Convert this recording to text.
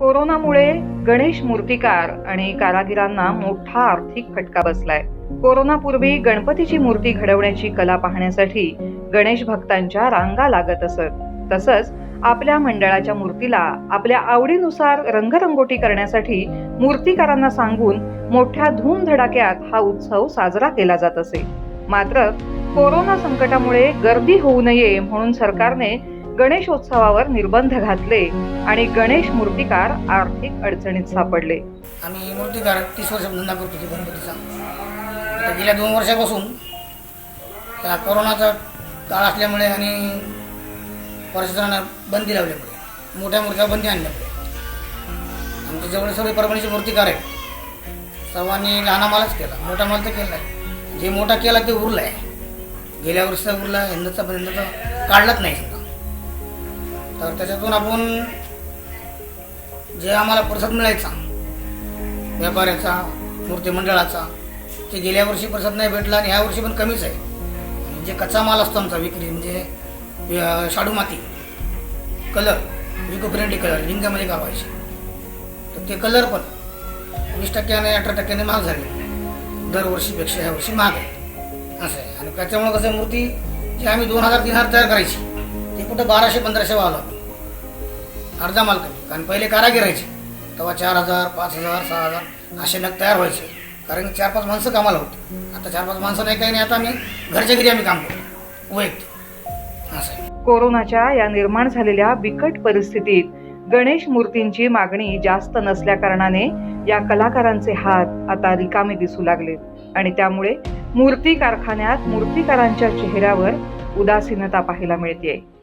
कोरोनामुळे गणेश मूर्तिकार आणि कारागिरांना मोठा आर्थिक फटका बसलाय. कोरोनापूर्वी गणपतीची मूर्ती घडवण्याची कला पाहण्यासाठी गणेश भक्तांच्या रांगा लागत असत. तसंच आपल्या मंडळाच्या मूर्तीला आपल्या आवडीनुसार रंगरंगोटी करण्यासाठी मूर्तिकारांना सांगून मोठ्या धूमधडाक्यात हा उत्सव साजरा केला जात असे. मात्र कोरोना संकटामुळे गर्दी होऊ नये म्हणून सरकारने गणेशोत्सवावर निर्बंध घातले आणि गणेश मूर्तिकार आर्थिक अडचणीत सापडले. आम्ही मूर्तिकार तीस वर्ष धंदा करतो गणपतीचा. गेल्या दोन वर्षापासून त्या कोरोनाचा काळ असल्यामुळे आणि प्रशासनानं बंदी लावल्यामुळे मोठ्या मूर्त्या बंदी आणल्यामुळे. आमच्या जवळ सगळे परभणीचे मूर्तिकार आहेत. सर्वांनी लहाना मालच केला मोठा माल तर केला आहे जे मोठा केला ते उरला आहे गेल्या वर्षीचा उरला यंदाचा पण यंदाचा काढलाच नाही. समजा तर त्याच्यातून आपण जे आम्हाला प्रसाद मिळायचा व्यापाऱ्याचा मूर्ती मंडळाचा ते गेल्या वर्षी प्रसाद नाही भेटला आणि ह्या वर्षी पण कमीच आहे. आणि जे कच्चा माल असतो आमचा विक्री म्हणजे शाडू माती कलर विको फ्रेंडली कलर लिंगामध्ये गावायचे तर ते कलर पण वीस टक्क्याने अठरा टक्क्याने महाग झाले. दरवर्षीपेक्षा ह्या वर्षी महाग आहे. असं आहे. आणि त्याच्यामुळं कसं आहे, मूर्ती जी आम्ही दोन हजार तीन हजार तयार करायची ती कुठं बाराशे पंधराशे व्हावं लागली अर्धा माल कमी. कारण पहिले कारागीर राहायचे. तेव्हा चार हजार पाच हजार सहा हजार असे नग तयार व्हायचे. कारण चार पाच माणसं कामाला होती. आता चार पाच माणसं नाही काही नाही. आता आम्ही घरच्या घरी आम्ही काम करतो. वैयक्तिक असं कोरोनाच्या या निर्माण झालेल्या बिकट परिस्थितीत गणेश मूर्तींची मागणी जास्त नसल्या कारणाने या कलाकारांचे हात आता रिकामे दिसू लागले. आणि त्यामुळे मूर्ती कारखान्यात मूर्तिकारांच्या चेहऱ्यावर उदासीनता पाहायला मिळते